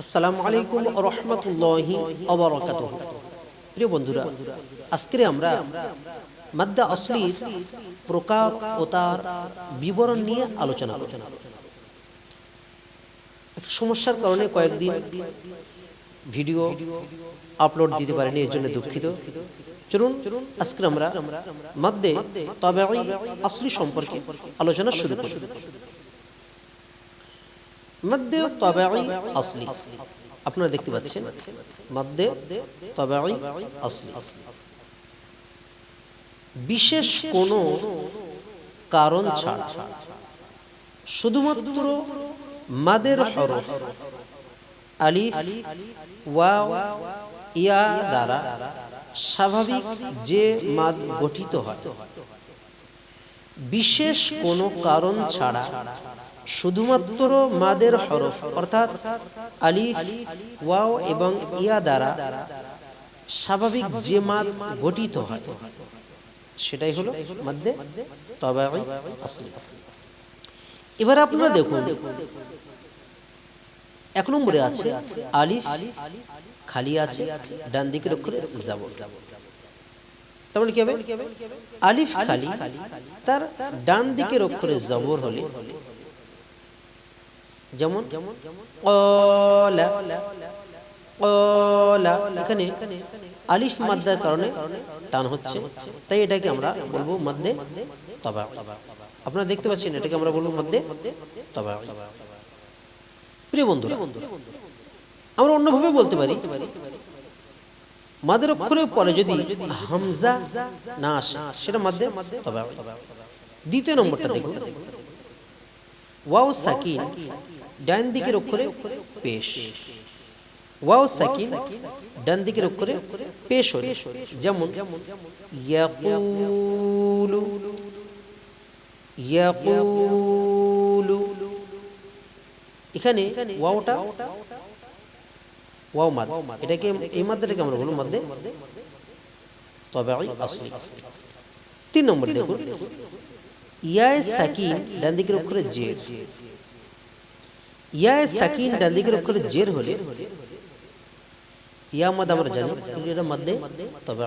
আসসালামু আলাইকুম রহমতুল্লাহি অবরাকাত প্রিয় বন্ধুরা আজকে আমরা মাদ্দা অসলির প্রকার ও তার বিবরণ নিয়ে আলোচনা করব। সমস্যার কারণে কয়েকদিন ভিডিও আপলোড দিতে পারেনি, এর জন্য দুঃখিত। চলুন আজকে আমরা মাদ্দে তবে আসলি সম্পর্কে আলোচনা শুরু করি। আপনারা দেখতে পাচ্ছেন? বিশেষ কোনো কারণ ছাড়া শুধুমাত্র মাদের হরফ আলিফ, ওয়াও, ইয়া দ্বারা স্বাভাবিক যে মাদ গঠিত হয়। বিশেষ কোনো কারণ ছাড়া শুধুমাত্র মাদের হরফ, অর্থাৎ আলিফ, ওয়াও এবং ইয়া দ্বারা স্বাভাবিক যে মাদ গঠিত হয়। সেটাই হলো মধ্যে তবে আসলি। এবার আপনারা দেখুন, এক নম্বরে আছে আলিফ, খালি আছে ডান দিকের অক্ষরে যাব তার মানে কি হবে? আলিফ, খালি তার ডান দিকের অক্ষরে জবর হলে যেমন এখানে আলিফ মাদ্দার কারণে টান হচ্ছে। তাই এটাকে আমরা বলব মধ্যে তবা। আপনারা দেখতে পাচ্ছেন এটাকে আমরা বলব মধ্যে তবা। প্রিয় বন্ধুরা আমরা অন্যভাবে বলতে পারি। মাদের অক্ষরের পরে যদি হামজা না আসে সেটা মধ্যে তবা। দ্বিতীয় নম্বরটা দেখুন। ওয়াও সাকিন। ডান দিকের অক্ষরে পেশ। ওয়াও সাকিন ডান দিকের অক্ষরে পেশ হলে। যেমন, ইয়াকুলু ইয়াকুলু। এখানে ওয়াওটা ওয়াও মাদ। এটাকে এই মাদ্রাটাকে আমরা বলব মধ্যে তবে আসলি। তিন নম্বর দেখুন। ইয়ায় সাকিন ডান দিকের অক্ষরে জের। ইয়ায় সাকিন ডান দিকের অক্ষরে জের হলে ইয়া মাদ আমরা জানি কিন্তু এটা মধ্যে তবে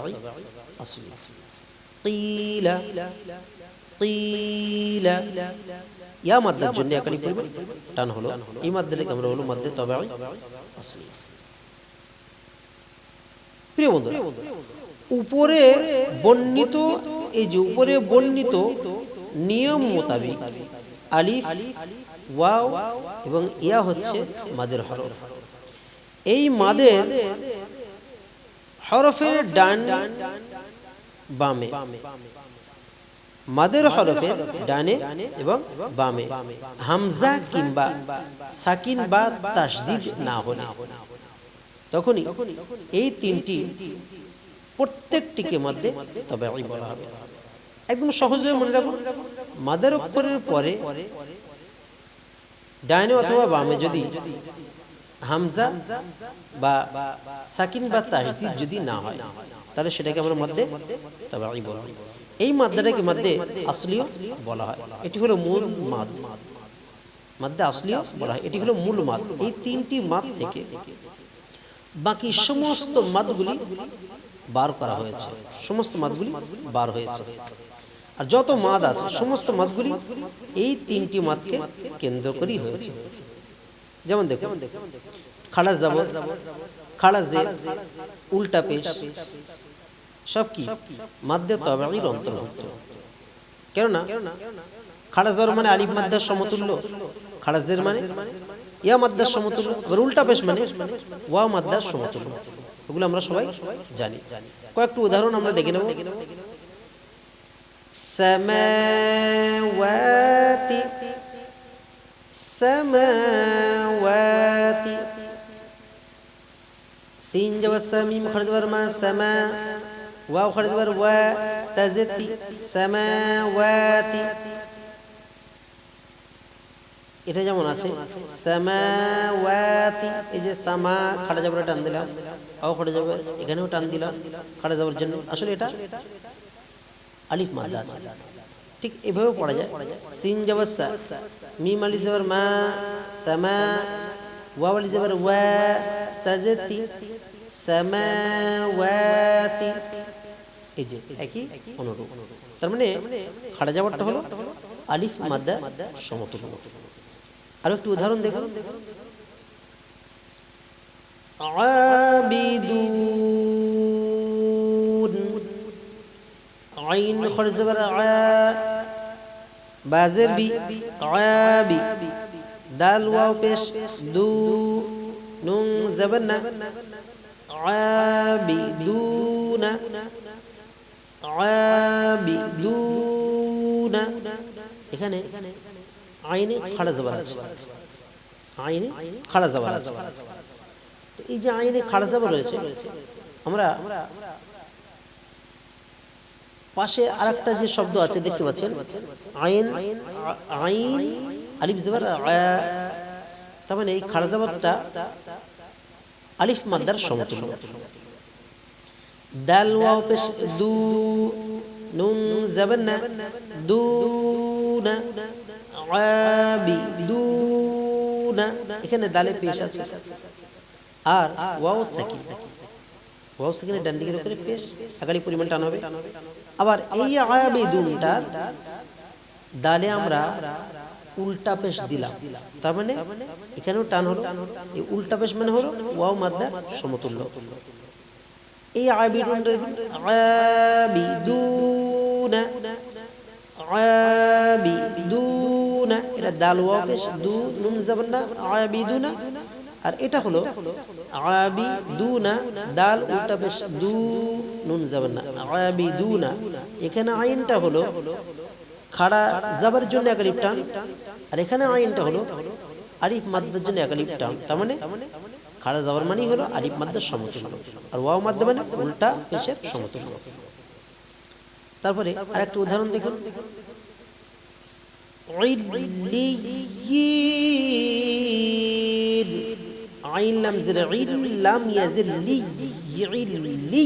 আসলি কিলা কিলা ইয়া মাদ্দার জন্য একালি পরিমাণ টান হলো এই মাদ্দাটাকে আমরা হলো মধ্যে তবে আসলি প্রিয় বন্ধুরা উপরে বর্ণিত এই যে উপরে বর্ণিত নিয়ম মোতাবিক আলিফ ওয়াও এবং ইয়া হচ্ছে মাদের হরফ। এই মাদের হরফের ডান বামে। মাদের হরফের ডানে এবং বামে। হামজা কিংবা সাকিন বা তাসদিদ না হলে। তখনই এই তিনটি প্রত্যেকটিকে মধ্যে তবে বলা হবে। একদম সহজে মনে রাখুন, মাদার অক্ষরের পরে ডাইনে অথবা বামে যদি হামজা বা সাকিন বা তাসদিদ যদি না হয়, তাহলে সেটাকে আমরা মধ্যে তবে বলা এই মাদ্দাটাকে মধ্যে আসলিও বলা হয়। এটি হলো মূল মাদ। মাদ্দে আসলিও বলা হয়। এটি হলো মূল মাদ। এই তিনটি মাদ থেকে বাকি সমস্ত মাদগুলি বার করা হয়েছে। সমস্ত মাদগুলি বার হয়েছে। আর যত মাদ আছে, সমস্ত মাদগুলি এই তিনটি মাদকে কেন্দ্র করেই হয়েছে। যেমন দেখুন খাড়া যাব খাড়া জে উল্টা পেশ, সব কি মাদ্দে তবাইর অন্তর্ভুক্ত। কেননা খাড়া জর মানে আলিফ মাদ্দার সমতুল্য খাড়া জের মানে ইয়া মাদ্দার সমতুল্য আবার উল্টা পেশ মানে ওয়া মাদ্দার সমতুল্য। এগুলো আমরা সবাই জানি। কয়েকটি উদাহরণ আমরা দেখে নেব। সামাওয়াতি সামাওয়াতি সিন জব সামিম খরদবার মা সামা ওয়াও খরদবার ওয়া তাজতি সামাওয়াতি এটা যেমন আছে, সামাওয়াতি, এই যে সামা, খাড়া যাবার টান দিলাম আও খাড়া যাবার এখানেও টান দিলাম, খাড়া যাবার জন্য। আসলে এটা আলিফ মাদ্দা আছে। ঠিক এভাবে পড়া যায়। সিন যাবার সা, মিম আলি যাবার মা, সামা, ওয়াও আলি যাবার ওয়া, তাজেতি সামাওয়াতি এই যে, একই অনুরূপ। তার মানে খাড়া যাবারটা হলো আলিফ মাদ্দা সমতুল্য। আরও একটু উদাহরণ দেখুন। আবিদু عين خرج زبر عا بازر بي عابي دال واو پیش دو نون زبرنا عابدون عابدون এখানে আইনে খাড়া জবর আছে আইনে খাড়া জবর আছে তো এই যে আইনে খাড়া জবর রয়েছে আমরা পাশে আরেকটা যে শব্দ আছে, দেখতে পাচ্ছেন? আইন আইন, আলিফ জবর তার মানে এই খাড়া জবরটা আলিফ মাদ্দার সমতুল্য। দাল ওয়াও পেশ দু, নুন জাবান্না দুনা আবি দুনা এখানে দালে পেশ আছে। আর ওয়াও সাকিন, ওয়াও সাকিনের ডান দিকের উপরে পেশ একালি পরিমাণ টান হবে। আবার এই আয়াবি দুনটার দালে আমরা উল্টা পেশ দিলাম। তার মানে এখানেও টান হলো। এই উল্টা পেশ মানে হলো ওয়াও মাদ্দার সমতুল্য। এই আবিদুনটা দেখুন আবিদুনা আবিদুনা এটা দাল ওয়া পেশ দু নুন জাবান্না আবিদুনা আর এটা হলো আবিদুনা দাল উল্টা পেশ দু নুন যাবেন না। আবিদুনা। এখানে আইনটা হলো, খাড়া যাবার জন্য একালিপ টান, আর এখানে আইনটা হলো আরিফ মাদ্দার জন্য একালিপ টান। তার মানে খাড়া যাবার মানেই হলো আরিফ মাদ্দার সমতুল আর ওয়াও মাদ্দা মানে উল্টা পেশের সমতুল তারপরে আর একটা উদাহরণ দেখুন। আইন লাম জির ইল লাম ইয়াজির লি ইল লি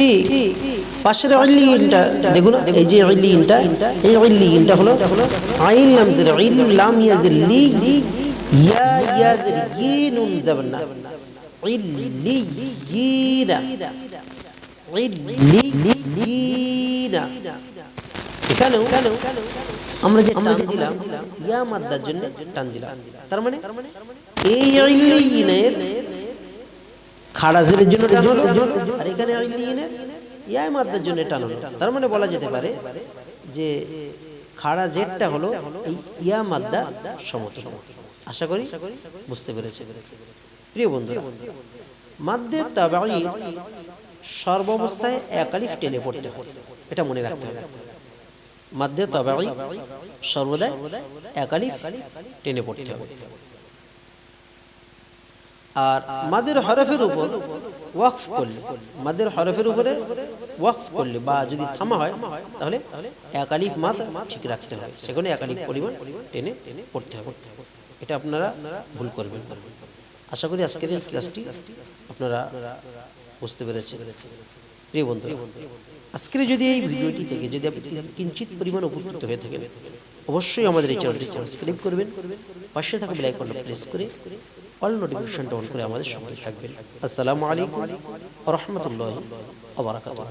ঠিক পাশের ইল্লিয়িনটা দেখুন, এই যে ইল্লিয়িনটা এই ইল্লিয়িনটা হলো আইন লাম জের ইল লাম ইয়াজির লি, ইয়া ইয়াজির ইনুন জাবান্না ইল্লিয়িনা ইল্লিয়িনা এখানেও আমরা যে টান দিলাম, ইয়া মাদ্দার জন্য টান দিলাম। তার মানে এই ইল্লিয়িনের খাড়া জেরের জন্য টান হলো আর এখানে ইল্লিয়িনের ইয়া মাদ্দার জন্য টান হলো তার মানে বলা যেতে পারে যে খাড়া জেরটা হলো এই ইয়া মাদ্দা সমতুল্য আশা করি বুঝতে পেরেছে। প্রিয় বন্ধুরা মাদ্দের তাবাঈর সর্বাবস্থায় এক আলিফ টেনে পড়তে হবে এটা মনে রাখতে হবে। মাদ্দের তাবাঈ সর্বদাই এক আলিফ টেনে পড়তে হবে। আর মাদের হরফের উপর ওয়াকফ করলে, মাদের হরফের উপরে ওয়াকফ করলে বা যদি থামা হয়, তাহলে এক আলিফ মাদ ঠিক রাখতে হবে। সেখানে এক আলিফ পরিমাণ টেনে পড়তে হবে। এটা আপনারা ভুল করবেন আশা করি আজকের এই ক্লাসটি আপনারা বুঝতে পেরেছেন। প্রিয় বন্ধু আজকের যদি এই ভিডিওটি থেকে যদি আপনি কিঞ্চিত পরিমাণ উপকৃত হয়ে থাকেন, অবশ্যই আমাদের এই চ্যানেলটি সাবস্ক্রাইব করবেন। পাশে থাকা বেল আইকনটা প্রেস করে অল নোটিফিকেশনটা অন করে আমাদের সঙ্গে থাকবেন আসসালামু আলাইকুম রহমতুল্লাহ আবরাকাতুহ